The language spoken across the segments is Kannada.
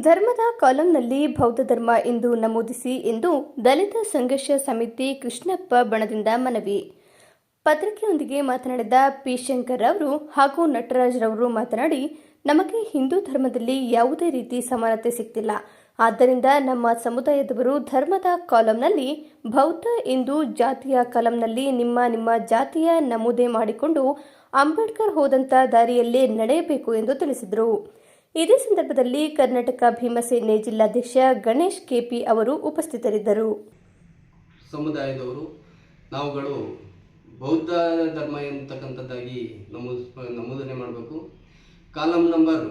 ಧರ್ಮದ ಕಾಲಂನಲ್ಲಿ ಬೌದ್ಧ ಧರ್ಮ ಎಂದು ನಮೂದಿಸಿ ಎಂದು ದಲಿತ ಸಂಘರ್ಷ ಸಮಿತಿ ಕೃಷ್ಣಪ್ಪ ಬಣದಿಂದ ಮನವಿ. ಪತ್ರಿಕೆಯೊಂದಿಗೆ ಮಾತನಾಡಿದ ಪಿ ಶಂಕರ್ ಅವರು ಹಾಗೂ ನಟರಾಜ್ರವರು ಮಾತನಾಡಿ, ನಮಗೆ ಹಿಂದೂ ಧರ್ಮದಲ್ಲಿ ಯಾವುದೇ ರೀತಿ ಸಮಾನತೆ ಸಿಗ್ತಿಲ್ಲ ಆದ್ದರಿಂದ ನಮ್ಮ ಸಮುದಾಯದವರು ಧರ್ಮದ ಕಾಲಂನಲ್ಲಿ ಬೌದ್ಧ ಎಂದು ಜಾತಿಯ ಕಾಲಂನಲ್ಲಿ ನಿಮ್ಮ ನಿಮ್ಮ ಜಾತಿಯ ನಮೂದೆ ಮಾಡಿಕೊಂಡು ಅಂಬೇಡ್ಕರ್ ಹೋದಂಥ ದಾರಿಯಲ್ಲೇ ನಡೆಯಬೇಕು ಎಂದು ತಿಳಿಸಿದರು. ಇದೇ ಸಂದರ್ಭದಲ್ಲಿ ಕರ್ನಾಟಕ ಭೀಮಸೇನೆ ಜಿಲ್ಲಾಧ್ಯಕ್ಷ ಗಣೇಶ್ ಕೆಪಿ ಅವರು ಉಪಸ್ಥಿತರಿದ್ದರು. ಸಮುದಾಯದವರು, ನಾವುಗಳು ಬೌದ್ಧ ಧರ್ಮ ಎಂತಕ್ಕಂಥದ್ದಾಗಿ ನಮೂದನೆ ಮಾಡಬೇಕು. ಕಾಲಂ ನಂಬರ್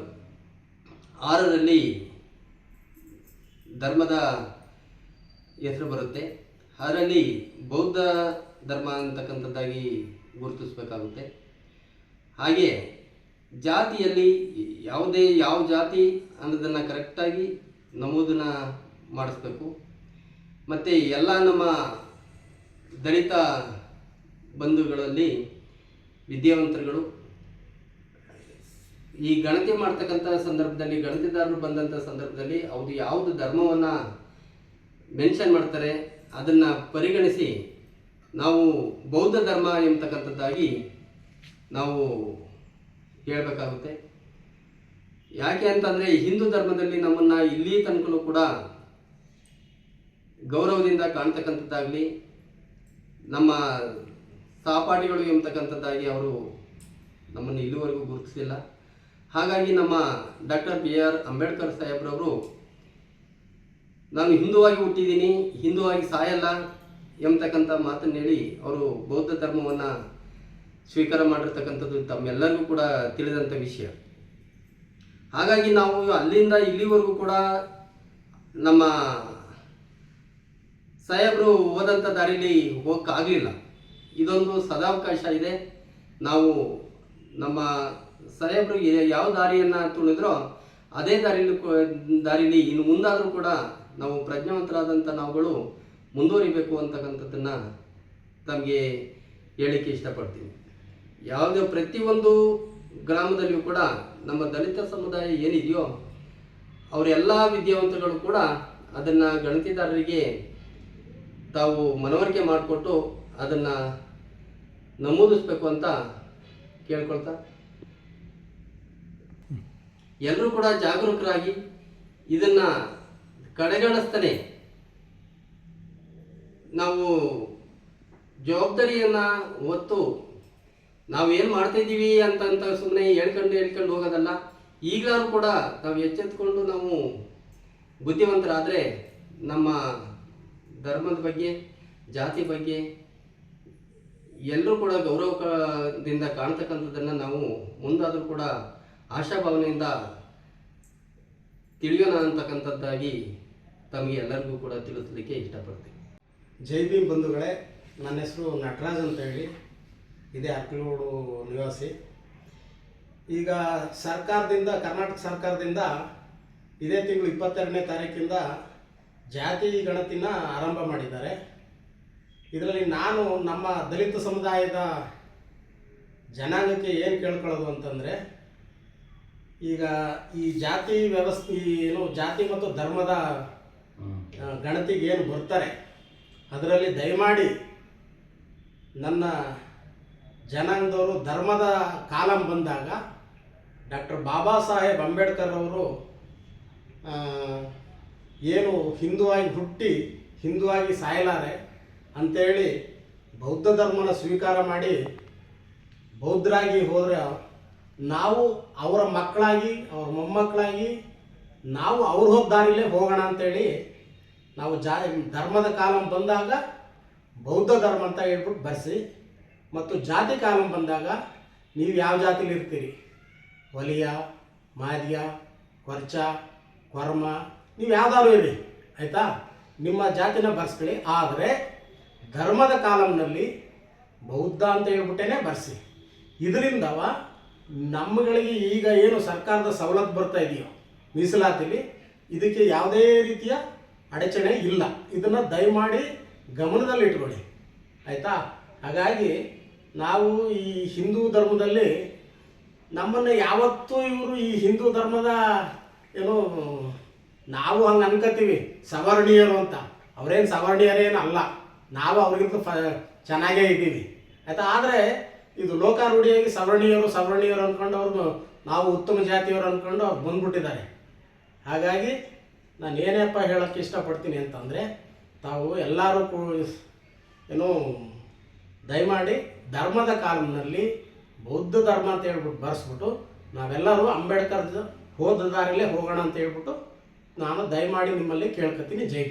ಆರರಲ್ಲಿ ಧರ್ಮದ ಹೆಸರು ಬರುತ್ತೆ. ಅದರಲ್ಲಿ ಬೌದ್ಧ ಧರ್ಮ ಅಂತಕ್ಕಂಥದ್ದಾಗಿ ಗುರುತಿಸಬೇಕಾಗುತ್ತೆ. ಹಾಗೆ ಜಾತಿಯಲ್ಲಿ ಯಾವುದೇ ಯಾವ ಜಾತಿ ಅನ್ನೋದನ್ನು ಕರೆಕ್ಟಾಗಿ ನಮೂದನ ಮಾಡಿಸ್ಬೇಕು. ಮತ್ತು ಎಲ್ಲ ನಮ್ಮ ದಲಿತ ಬಂಧುಗಳಲ್ಲಿ ವಿದ್ಯಾವಂತರುಗಳು, ಈ ಗಣತಿ ಮಾಡ್ತಕ್ಕಂಥ ಸಂದರ್ಭದಲ್ಲಿ, ಗಣತಿದಾರರು ಬಂದಂಥ ಸಂದರ್ಭದಲ್ಲಿ ಅವರು ಯಾವುದು ಧರ್ಮವನ್ನು ಮೆನ್ಷನ್ ಮಾಡ್ತಾರೆ, ಅದನ್ನು ಪರಿಗಣಿಸಿ ನಾವು ಬೌದ್ಧ ಧರ್ಮ ಎಂಬತಕ್ಕಂಥದ್ದಾಗಿ ನಾವು ಹೇಳಬೇಕಾಗುತ್ತೆ. ಯಾಕೆ ಅಂತಂದರೆ ಹಿಂದೂ ಧರ್ಮದಲ್ಲಿ ನಮ್ಮನ್ನು ಇಲ್ಲಿ ತನಕಲೂ ಕೂಡ ಗೌರವದಿಂದ ಕಾಣ್ತಕ್ಕಂಥದ್ದಾಗಲಿ, ನಮ್ಮ ಸಹಪಾಠಿಗಳು ಎಂಬತಕ್ಕಂಥದ್ದಾಗಿ ಅವರು ನಮ್ಮನ್ನು ಇಲ್ಲಿವರೆಗೂ ಗುರುತಿಸಿಲ್ಲ. ಹಾಗಾಗಿ ನಮ್ಮ ಡಾಕ್ಟರ್ ಬಿ ಆರ್ ಅಂಬೇಡ್ಕರ್ ಸಾಹೇಬ್ರವರು, ನಾನು ಹಿಂದುವಾಗಿ ಹುಟ್ಟಿದ್ದೀನಿ, ಹಿಂದುವಾಗಿ ಸಾಯಲ್ಲ ಎಂಬತಕ್ಕಂಥ ಮಾತನ್ನು ಹೇಳಿ ಅವರು ಬೌದ್ಧ ಧರ್ಮವನ್ನು ಸ್ವೀಕಾರ ಮಾಡಿರ್ತಕ್ಕಂಥದ್ದು ತಮ್ಮೆಲ್ಲರಿಗೂ ಕೂಡ ತಿಳಿದಂಥ ವಿಷಯ. ಹಾಗಾಗಿ ನಾವು ಅಲ್ಲಿಂದ ಇಲ್ಲಿವರೆಗೂ ಕೂಡ ನಮ್ಮ ಸಾಹೇಬರು ಹೋದಂಥ ದಾರಿಲಿ ಹೋಗೋಕ್ಕಾಗಲಿಲ್ಲ. ಇದೊಂದು ಸದಾವಕಾಶ ಇದೆ. ನಾವು ನಮ್ಮ ಸಾಹೇಬರು ಯಾವ ದಾರಿಯನ್ನು ತುಳಿದ್ರೋ ಅದೇ ದಾರಿಲಿ ದಾರಿಲಿ ಇನ್ನು ಮುಂದಾದರೂ ಕೂಡ ನಾವು ಪ್ರಜ್ಞಾವಂತರಾದಂಥ ನಾವುಗಳು ಮುಂದುವರಿಬೇಕು ಅಂತಕ್ಕಂಥದ್ದನ್ನು ತಮಗೆ ಹೇಳಲಿಕ್ಕೆ ಇಷ್ಟಪಡ್ತೀನಿ. ಯಾವುದೇ ಪ್ರತಿಯೊಂದು ಗ್ರಾಮದಲ್ಲಿಯೂ ಕೂಡ ನಮ್ಮ ದಲಿತ ಸಮುದಾಯ ಏನಿದೆಯೋ ಅವರೆಲ್ಲ ವಿದ್ಯಾವಂತಗಳು ಕೂಡ ಅದನ್ನು ಗಣತಿದಾರರಿಗೆ ತಾವು ಮನವರಿಕೆ ಮಾಡಿಕೊಟ್ಟು ಅದನ್ನು ನಮೂದಿಸ್ಬೇಕು ಅಂತ ಕೇಳ್ಕೊಳ್ತಾ. ಎಲ್ಲರೂ ಕೂಡ ಜಾಗರೂಕರಾಗಿ ಇದನ್ನು ಕಡೆಗಣಿಸ್ತಾನೆ. ನಾವು ಜವಾಬ್ದಾರಿಯನ್ನು ಹೊತ್ತು ನಾವು ಏನು ಮಾಡ್ತಾ ಇದ್ದೀವಿ ಅಂತಂತ ಸುಮ್ಮನೆ ಹೇಳ್ಕೊಂಡು ಹೇಳ್ಕೊಂಡು ಹೋಗೋದಲ್ಲ ಈಗಲಾದ್ರೂ ಕೂಡ ನಾವು ಎಚ್ಚೆತ್ಕೊಂಡು ನಾವು ಬುದ್ಧಿವಂತರಾದರೆ ನಮ್ಮ ಧರ್ಮದ ಬಗ್ಗೆ, ಜಾತಿ ಬಗ್ಗೆ ಎಲ್ಲರೂ ಕೂಡ ಗೌರವದಿಂದ ಕಾಣ್ತಕ್ಕಂಥದ್ದನ್ನು ನಾವು ಮುಂದಾದರೂ ಕೂಡ ಆಶಾಭಾವನೆಯಿಂದ ತಿಳಿಯೋಣ ಅಂತಕ್ಕಂಥದ್ದಾಗಿ ತಮಗೆ ಎಲ್ಲರಿಗೂ ಕೂಡ ತಿಳಿಸಲಿಕ್ಕೆ ಇಷ್ಟಪಡ್ತೀನಿ. ಜೈ ಭೀಮ್ ಬಂಧುಗಳೇ, ನನ್ನ ಹೆಸರು ನಟರಾಜ್ ಅಂತ ಹೇಳಿ. ಇದೇ ಅರ್ಕಲೋಡು ನಿವಾಸಿ. ಈಗ ಸರ್ಕಾರದಿಂದ, ಕರ್ನಾಟಕ ಸರ್ಕಾರದಿಂದ ಇದೇ ತಿಂಗಳು ಇಪ್ಪತ್ತೆರಡನೇ ತಾರೀಕಿಂದ ಜಾತಿ ಗಣತಿನ ಆರಂಭ ಮಾಡಿದ್ದಾರೆ. ಇದರಲ್ಲಿ ನಾನು ನಮ್ಮ ದಲಿತ ಸಮುದಾಯದ ಜನಾಂಗಕ್ಕೆ ಏನು ಕೇಳ್ಕೊಳ್ಳೋದು ಅಂತಂದರೆ, ಈಗ ಈ ಜಾತಿ ವ್ಯವಸ್ಥೆ ಏನು ಜಾತಿ ಮತ್ತು ಧರ್ಮದ ಗಣತಿಗೆ ಏನು ಬರ್ತಾರೆ, ಅದರಲ್ಲಿ ದಯಮಾಡಿ ನನ್ನ ಜನಾಂಗದವರು ಧರ್ಮದ ಕಾಲಂ ಬಂದಾಗ ಡಾಕ್ಟರ್ ಬಾಬಾ ಸಾಹೇಬ್ ಅಂಬೇಡ್ಕರ್ ಅವರು ಏನು ಹಿಂದೂ ಆಗಿ ಹುಟ್ಟಿ ಹಿಂದುವಾಗಿ ಸಾಯಲಾರೆ ಅಂಥೇಳಿ ಬೌದ್ಧ ಧರ್ಮನ ಸ್ವೀಕಾರ ಮಾಡಿ ಬೌದ್ಧರಾಗಿ ಹೋದರೆ ನಾವು ಅವರ ಮಕ್ಕಳಾಗಿ, ಅವ್ರ ಮೊಮ್ಮಕ್ಕಳಾಗಿ ನಾವು ಅವ್ರ ಹೋದ ದಾರಿಲೇ ಹೋಗೋಣ ಅಂತೇಳಿ ನಾವು ಜಾ, ಧರ್ಮದ ಕಾಲಂ ಬಂದಾಗ ಬೌದ್ಧ ಧರ್ಮ ಅಂತ ಹೇಳ್ಬಿಟ್ಟು ಬರ್ಸಿ ಮತ್ತು ಜಾತಿ ಕಾಲಂ ಬಂದಾಗ ನೀವು ಯಾವ ಜಾತಿಲಿ ಇರ್ತೀರಿ? ಒಲಿಯ, ಮಾದಿಯ, ಕೊರ್ಚ, ಕೊರ್ಮ, ನೀವು ಯಾವ್ದಾದ್ರು ಇರಿ ಆಯಿತಾ? ನಿಮ್ಮ ಜಾತಿನ ಬರ್ಸ್ಕೊಳ್ಳಿ. ಆದರೆ ಧರ್ಮದ ಕಾಲಂನಲ್ಲಿ ಬೌದ್ಧ ಅಂತ ಹೇಳ್ಬಿಟ್ಟೇನೆ ಬರ್ಸಿ. ಇದರಿಂದವ ನಮ್ಮಗಳಿಗೆ ಈಗ ಏನು ಸರ್ಕಾರದ ಸವಲತ್ತು ಬರ್ತಾ ಇದೆಯೋ ಮೀಸಲಾತಿಲಿ ಇದಕ್ಕೆ ಯಾವುದೇ ರೀತಿಯ ಅಡಚಣೆ ಇಲ್ಲ. ಇದನ್ನು ದಯಮಾಡಿ ಗಮನದಲ್ಲಿಟ್ಕೊಳ್ಳಿ. ಆಯಿತಾ? ಹಾಗಾಗಿ ನಾವು ಈ ಹಿಂದೂ ಧರ್ಮದಲ್ಲಿ ನಮ್ಮನ್ನು ಯಾವತ್ತೂ ಇವರು ಈ ಹಿಂದೂ ಧರ್ಮದ ಏನು, ನಾವು ಹಂಗೆ ಅನ್ಕೋತೀವಿ ಸವರ್ಣೀಯರು ಅಂತ. ಅವ್ರೇನು ಸವರ್ಣೀಯರೇನು ಅಲ್ಲ. ನಾವು ಅವ್ರಿಗಿಂತ ಫ, ಚೆನ್ನಾಗೇ ಇದ್ದೀವಿ. ಆಯಿತಾ? ಆದರೆ ಇದು ಲೋಕಾರೂಢಿಯಾಗಿ ಸವರ್ಣೀಯರು ಸವರ್ಣೀಯರು ಅಂದ್ಕೊಂಡು ಅವ್ರದ್ದು ನಾವು ಉತ್ತಮ ಜಾತಿಯವರು ಅಂದ್ಕೊಂಡು ಅವ್ರು ಬಂದ್ಬಿಟ್ಟಿದ್ದಾರೆ. ಹಾಗಾಗಿ ನಾನು ಏನಪ್ಪ ಹೇಳೋಕ್ಕೆ ಇಷ್ಟಪಡ್ತೀನಿ ಅಂತಂದರೆ ತಾವು ಎಲ್ಲರೂ ಏನು ದಯಮಾಡಿ ಧರ್ಮದ ಕಾಲಂನಲ್ಲಿ ಬೌದ್ಧ ಧರ್ಮ ಅಂತ ಹೇಳ್ಬಿಟ್ಟು ಬರೆಸ್ಬಿಟ್ಟು ನಾವೆಲ್ಲರೂ ಅಂಬೇಡ್ಕರ್ ಹೋದ ದಾರಿಲೇ ಹೋಗೋಣ ಅಂತ ಹೇಳ್ಬಿಟ್ಟು ನಾನು ದಯಮಾಡಿ ನಿಮ್ಮಲ್ಲಿ ಕೇಳ್ಕೊತೀನಿ ಜೈ